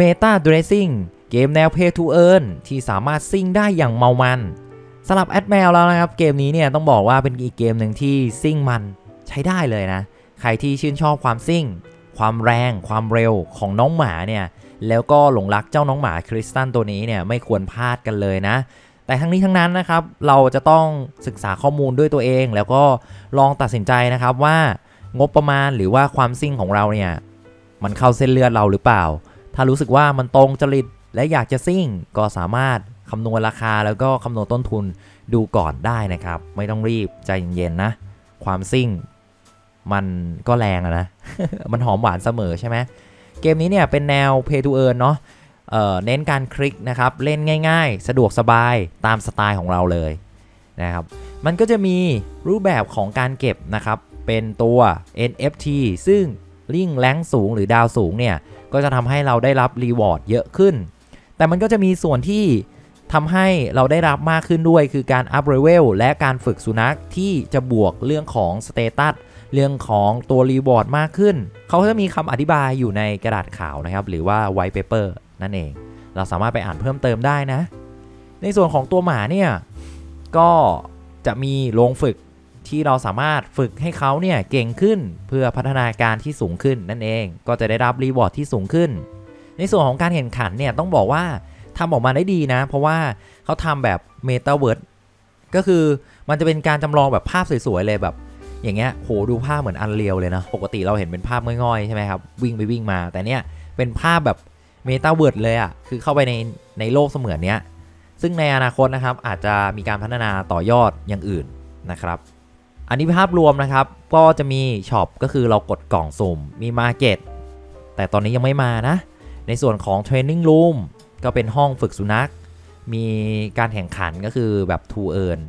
Meta Dressing เกมแนว Pay to Earn ที่สามารถซิ่งได้อย่างเมามันสำหรับแอดแมวแล้วนะครับ เกมนี้เนี่ยต้องบอกว่าเป็นอีกเกมหนึ่งที่ซิ่งมันใช้ได้เลยนะ ใครที่ชื่นชอบความซิ่ง ความแรง ความเร็วของน้องหมาเนี่ยแล้วก็หลงรักเจ้าน้องหมาคริสตันตัวนี้เนี่ยไม่ควรพลาดกันเลยนะ แต่ทั้งนี้ทั้งนั้นนะครับ เราจะต้องศึกษาข้อมูลด้วยตัวเอง แล้วก็ลองตัดสินใจนะครับว่างบประมาณหรือว่าความซิ่งของเราเนี่ยมันเข้าเส้นเลือดเราหรือเปล่า ถ้ารู้สึกว่ามันตรงจริตและอยากจะซิ่งก็สามารถคำนวณราคาแล้วก็คำนวณต้นทุนดูก่อนได้นะครับ ไม่ต้องรีบใจเย็นๆนะ ความซิ่ง มันก็แรงอะนะ มันหอมหวานเสมอใช่ไหมเกมนี้เนี่ยเป็นแนว Pay to Earn เนาะเอ่อเน้นการคลิกนะครับ เล่นง่ายๆ สะดวกสบายตามสไตล์ของเราเลยนะครับ มันก็จะมีรูปแบบของการเก็บนะครับ เป็นตัว NFT ซึ่ง ลิงแรงสูงหรือดาวสูงเนี่ย ก็จะทำให้เราได้รับรีวอร์ดเยอะขึ้น แต่มันก็จะมีส่วนที่ทำให้เราได้รับมากขึ้นด้วย คือการอัพเลเวลและการฝึกสุนัขที่จะบวกเรื่องของสเตตัสเรื่องของตัวรีวอร์ดมากขึ้น เขาจะมีคำอธิบายอยู่ในกระดาษขาวนะครับ หรือว่าไวท์เปเปอร์นั่นเอง เราสามารถไปอ่านเพิ่มเติมได้นะ ในส่วนของตัวหมาเนี่ย ก็จะมีโรงฝึก ที่เราสามารถฝึกให้เขาเนี่ยเก่งขึ้น เพื่อพัฒนาการที่สูงขึ้นนั่นเองก็จะได้รับรีวอร์ดที่สูงขึ้น ในส่วนของการแข่งขันเนี่ยต้องบอกว่าทำออกมาได้ดีนะ เพราะว่าเขาทำแบบเมตาเวิร์ดก็คือมันจะเป็นการจำลองแบบภาพสวยๆเลยแบบ อย่างเงี้ยโหดูภาพเหมือนอันเรียวเลยนะ ปกติเราเห็นเป็นภาพง่อยๆใช่ไหมครับวิ่งไปวิ่งมาแต่เนี้ยเป็นภาพแบบเมตาเวิร์ดเลยอะ่ะคือเข้าไปในในโลกเสมือนเนี้ยซึ่งในอนาคตนะครับอาจจะมีการพัฒนาต่อยอดอย่างอื่นนะครับ อันนี้ภาพรวมนะครับ ก็จะมีช็อปก็คือเรากดกล่องสุ่มมีมาร์เก็ตแต่ตอนนี้ยังไม่มานะ ในส่วนของเทรนนิ่งรูมก็เป็นห้องฝึกสุนัข มีการแข่งขันก็คือแบบ to earn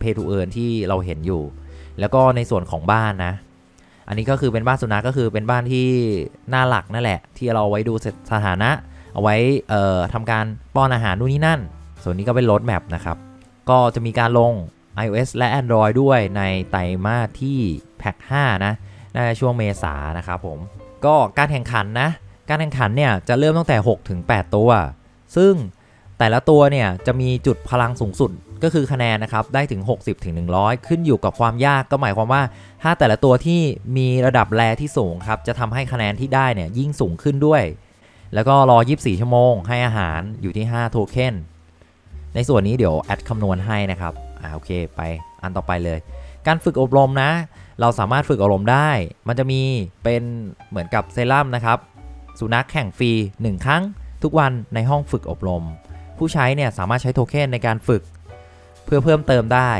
pay to earn ที่เราเห็นอยู่ แล้วก็ในส่วนของบ้านนะ อันนี้ก็คือเป็นบ้านสุนัขก็คือเป็นบ้านที่หน้าหลักนั่นแหละ ที่เราไว้ดูสถานะ เอาไว้เอ่อทำการป้อนอาหารนู่นนี่นั่น ส่วนนี้ก็เป็นรถแมพนะครับก็จะมีการลง iOS และ Android ด้วยในไตรมาสที่แพ็ค5นะน่าจะช่วงเมษานะครับผม ก็การแข่งขันนะ การแข่งขันเนี่ยจะเริ่มตั้งแต่ 6 ถึง 8 ตัว ซึ่งแต่ละตัวเนี่ยจะมีจุดพลังสูงสุดก็คือคะแนนนะครับ ได้ถึง 60 ถึง 100 ขึ้นอยู่กับความยากก็หมายความว่า ถ้าแต่ละตัวที่มีระดับแรที่สูงครับ จะทำให้คะแนนที่ได้เนี่ยยิ่งสูงขึ้นด้วย แล้วก็รอ 24 ชั่วโมง ให้อาหารอยู่ที่ 5 โทเค็นในส่วนนี้เดี๋ยวแอดคำนวณให้นะครับ อ่าโอเคไปอันต่อไปเลย การฝึกอบรมนะ เราสามารถฝึกอบรมได้ มันจะมีเป็นเหมือนกับเซรั่มนะครับ สุนัขแข่งฟรี 1 ครั้ง ทุกวันในห้องฝึกอบรม ผู้ใช้เนี่ยสามารถใช้โทเค็นในการฝึก เพื่อเพิ่มเติมได้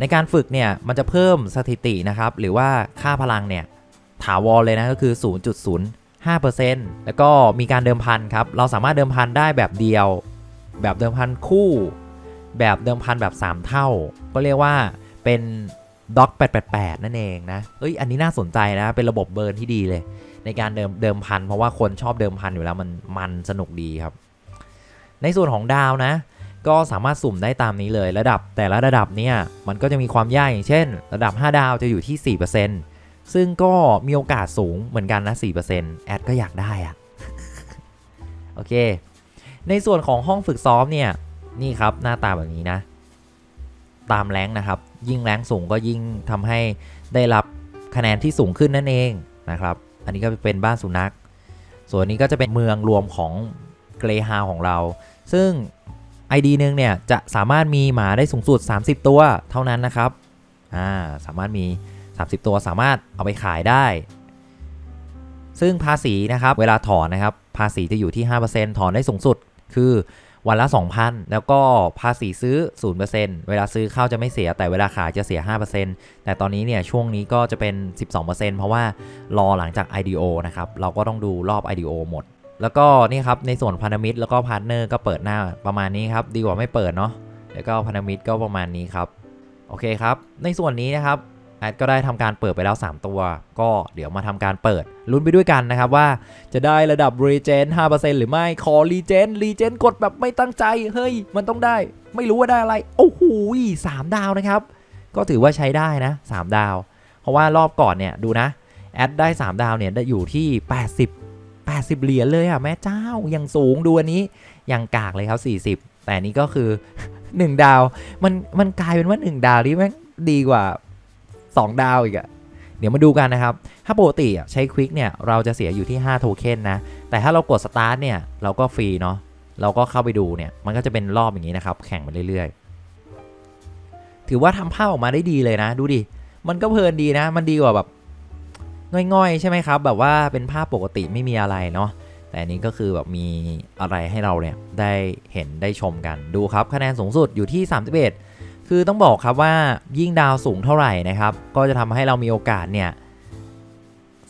ในการฝึกเนี่ยมันจะเพิ่มสถิตินะครับ หรือว่าค่าพลังเนี่ยถาวรเลยนะก็คือ 0.05%แล้วก็มีการเดิมพันครับ เราสามารถเดิมพันได้แบบเดียว แบบเดิมพันคู่ แบบเดิมพันแบบ 3 เท่า ก็เรียกว่าเป็นด็อก888 นั่นเองนะ เอ้ย อันนี้น่าสนใจนะ เป็นระบบเบิร์นที่ดีเลย ในการเดิมเดิมพัน เพราะว่าคนชอบเดิมพันอยู่แล้วมันมันสนุกดีครับ ในส่วนของดาวนะ ก็สามารถสุ่มได้ตามนี้เลย ระดับแต่ละระดับเนี่ย มันก็จะมีความยากอย่างเช่น ระดับ 5 ดาวจะอยู่ที่ 4%ซึ่งก็มีโอกาสสูงเหมือนกันนะ 4%แอดก็อยากได้อะโอเค ในส่วนของห้องฝึกซ้อมเนี่ย นี่ครับหน้าตาแบบนี้นะ ตามแรงนะครับ ยิ่งแรงสูงก็ยิ่งทำให้ได้รับคะแนนที่สูงขึ้นนั่นเองนะครับ อันนี้ก็เป็นบ้านสุนัข ส่วนนี้ก็จะเป็นเมืองรวมของเกรฮาของเรา ซึ่ง ID หนึ่งเนี่ยจะสามารถมีหมาได้สูงสุด 30 ตัวเท่านั้นนะครับ อ่า สามารถมี 30 ตัวสามารถเอาไปขายได้ ซึ่งภาษีนะครับ เวลาถอนนะครับ ภาษีจะอยู่ที่ 5%ถอนได้สูงสุดคือ วันละ 2,000 แล้วก็ภาษีซื้อ 0%เวลาซื้อเข้าจะไม่เสียแต่เวลาขายจะเสีย 5%แต่ตอนนี้เนี่ยช่วงนี้ก็จะเป็น 12%เพราะว่ารอหลังจาก IDO นะครับ เราก็ต้องดูรอบ IDO หมด แล้วก็นี่ครับในส่วนพันธมิตรแล้วก็พาร์ทเนอร์ก็เปิดหน้าประมาณนี้ครับ ดีกว่าไม่เปิดเนาะแล้วก็พันธมิตรก็ประมาณนี้ครับโอเคครับ ในส่วนนี้นะครับ แอดก็ได้ทำการเปิดไปแล้ว 3 ตัว ก็เดี๋ยวมาทำการเปิดลุ้นไปด้วยกันนะครับว่าจะได้ระดับรีเจน5%หรือไม่ขอรีเจนรีเจนกดแบบไม่ตั้งใจ เฮ้ย มันต้องได้ ไม่รู้ว่าได้อะไร โอ้โหสามดาวนะครับ ก็ถือว่าใช้ได้นะ 3 ดาว เพราะว่ารอบก่อนเนี่ยดูนะ แอดได้ 3 ดาวเนี่ยได้อยู่ที่ 80 80 เหรียญเลยอะแม่เจ้ายังสูงดูอันนี้ยังกากเลยครับ 40 แต่อันนี้ก็คือ 1 ดาวมันมันกลายเป็นว่า 1 ดาวที่แม่งดีกว่า 2 ดาวอีกอะเดี๋ยวมาดูกันนะครับ ถ้าปกติอะใช้ควิกเนี่ยเราจะเสียอยู่ที่ 5 โทเค็นนะ แต่ถ้าเรากดสตาร์ทเนี่ยเราก็ฟรีเนาะ เราก็เข้าไปดูเนี่ยมันก็จะเป็นรอบอย่างนี้นะครับ แข่งไปเรื่อยๆ ถือว่าทำภาพออกมาได้ดีเลยนะ ดูดิ มันก็เพลินดีนะ มันดีกว่าแบบง่อยๆ ใช่ไหมครับ แบบว่าเป็นภาพปกติไม่มีอะไรเนาะ แต่อันนี้ก็คือแบบมีอะไรให้เราเนี่ยได้เห็นได้ชมกัน ดูครับคะแนนสูงสุดอยู่ที่ 31 คือต้องบอกครับว่ายิ่งดาวสูงเท่าไหร่นะครับ ก็จะทำให้เรามีโอกาสเนี่ย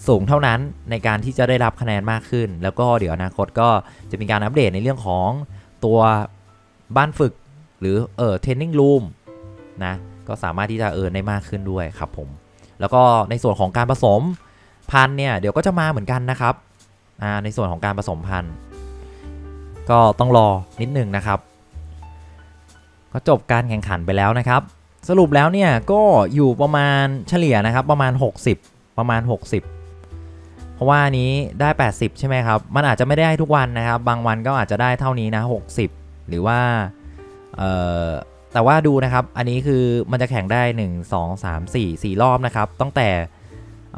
สูงเท่านั้นในการที่จะได้รับคะแนนมากขึ้น แล้วก็เดี๋ยวอนาคตก็จะมีการอัปเดตในเรื่องของตัวบ้านฝึกหรือเออเทรนนิ่งรูมนะก็สามารถที่จะเอินได้มากขึ้นด้วยครับผม แล้วก็ในส่วนของการผสมพันธุ์เนี่ยเดี๋ยวก็จะมาเหมือนกันนะครับอ่าในส่วนของการผสมพันธุ์ ก็ต้องรอนิดหนึ่งนะครับ ก็จบการแข่งขันไปแล้วนะครับ สรุปแล้วเนี่ยก็อยู่ประมาณเฉลี่ยนะครับประมาณ 60 ประมาณ 60 เพราะว่านี้ได้ 80 ใช่ไหมครับ มันอาจจะไม่ได้ทุกวันนะครับ บางวันก็อาจจะได้เท่านี้นะ 60 หรือว่าเอ่อแต่ว่าดูนะครับ อันนี้คือมันจะแข่งได้ 1 2 3 4 4 รอบนะครับ ตั้งแต่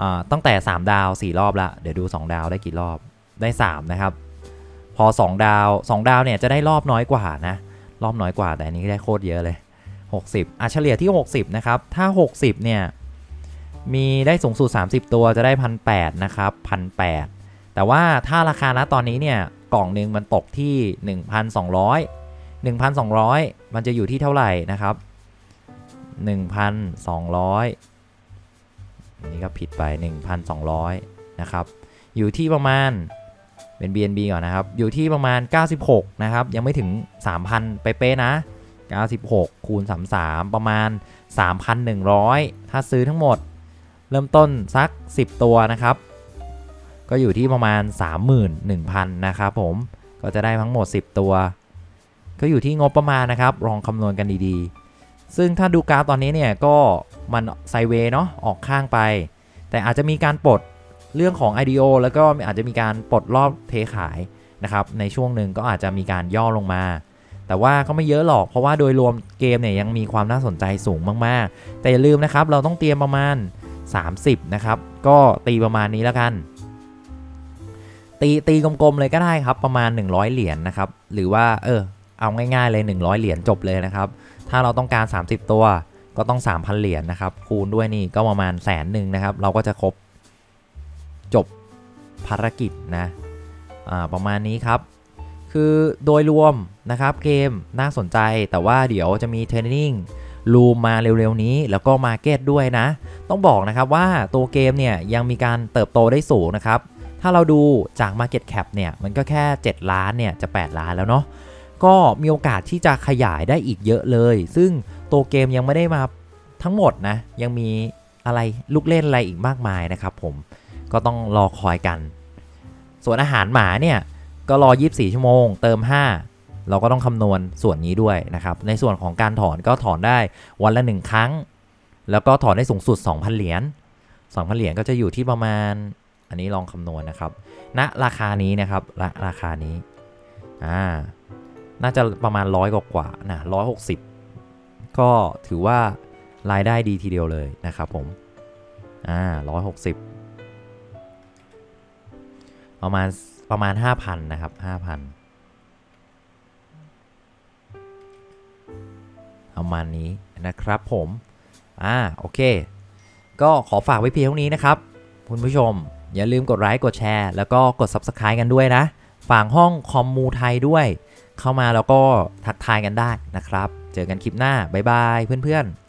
อ่าตั้งแต่ 3 ดาว 4 รอบละ เดี๋ยวดู 2 ดาวได้กี่รอบ ได้ 3 นะครับ พอ 2 ดาว 2 ดาวเนี่ยจะได้รอบน้อยกว่านะ รอบน้อยกว่าแต่อันนี้ได้โคตรเยอะเลย 60อะเฉลี่ยที่ 60 นะครับ ถ้า 60 เนี่ย มีได้สูงสุด 30 ตัวจะได้พันแนะครับพันแแต่ว่าถ้าราคาณตอนนี้เนี่ย กล่องหนึ่งมันตกที่ 1,200 1,200 มันจะอยู่ที่เท่าไหร่นะครับ 1,200 นี่ก็ผิดไป 1,200 นะครับ อยู่ที่ประมาณ เป็น BNB ก่อนนะครับ อยู่ที่ประมาณ 96 นะครับ ยังไม่ถึง 3,000เป๊ะๆนะ 96 คูณ 33 ประมาณ 3,100 ถ้าซื้อทั้งหมด เริ่มต้นสัก 10 ตัวนะครับ ก็อยู่ที่ประมาณ 31,000 นะครับผม ก็จะได้ทั้งหมด 10 ตัว ก็อยู่ที่งบประมาณนะครับ ลองคำนวณกันดีๆ ซึ่งถ้าดูกราฟตอนนี้เนี่ยก็มันไซเวเนาะ ออกข้างไป แต่อาจจะมีการปลด เรื่องของ IDO แล้วก็อาจจะมีการปลดรอบเทขายนะครับในช่วงหนึ่งก็อาจจะมีการย่อลงมา แต่ว่าก็ไม่เยอะหรอกเพราะว่าโดยรวมเกมเนี่ยยังมีความน่าสนใจสูงมากๆ แต่อย่าลืมนะครับเราต้องเตรียมประมาณ 30 นะครับ ก็ตีประมาณนี้แล้วกัน ตีตีกลมๆเลยก็ได้ครับประมาณ 100 เหรียญนนะครับหรือว่าเออเอาง่ายๆเลย 100 เหรียญจบเลยนะครับ ถ้าเราต้องการ 30 ตัวก็ต้อง 3,000 เหรียญนนะครับคูณด้วยนี่ก็ประมาณแสนหนึ่งนะครับ เราก็จะครบ จบภารกิจนะประมาณนี้ครับ คือโดยรวมนะครับเกมน่าสนใจแต่ว่าเดี๋ยวจะมีเทรนนิ่งรูมมาเร็วๆนี้แล้วก็มาเก็ตด้วยนะ ต้องบอกนะครับว่าตัวเกมเนี่ยยังมีการเติบโตได้สูงนะครับ ถ้าเราดูจาก Market Cap เนี่ยมันก็แค่ 7 ล้านเนี่ยจะ 8 ล้านแล้วเนาะก็มีโอกาสที่จะขยายได้อีกเยอะเลย ซึ่งตัวเกมยังไม่ได้มาทั้งหมดนะ ยังมีอะไรลูกเล่นอะไรอีกมากมายนะครับผม ก็ต้องรอคอยกัน ส่วนอาหารหมาเนี่ยก็รอ 24 ชั่วโมง เติม 5 เราก็ต้องคำนวณส่วนนี้ด้วยนะครับ ในส่วนของการถอนก็ถอนได้วันละ 1 ครั้ง แล้วก็ถอนได้สูงสุด 2,000 เหรียญ 2,000 เหรียญก็จะอยู่ที่ประมาณ อันนี้ลองคำนวณนะครับณราคานี้นะครับณราคานี้ อ่า น่าจะประมาณร้อยกว่าๆนะ160ก็ถือว่ารายได้ดีทีเดียวเลยนะครับผม อ่า160 ประมาณประมาณ 5,000 นะครับ 5,000ประมาณนี้นะครับผม อ่า โอเค ก็ขอฝากไว้เพียงเท่านี้นะครับ คุณผู้ชม อย่าลืมกดไลค์กดแชร์ แล้วก็กด Subscribe กันด้วยนะ ฝากห้องคอมมูไทยด้วย เข้ามาแล้วก็ทักทายกันได้นะครับ เจอกันคลิปหน้า บ๊ายบายเพื่อนๆ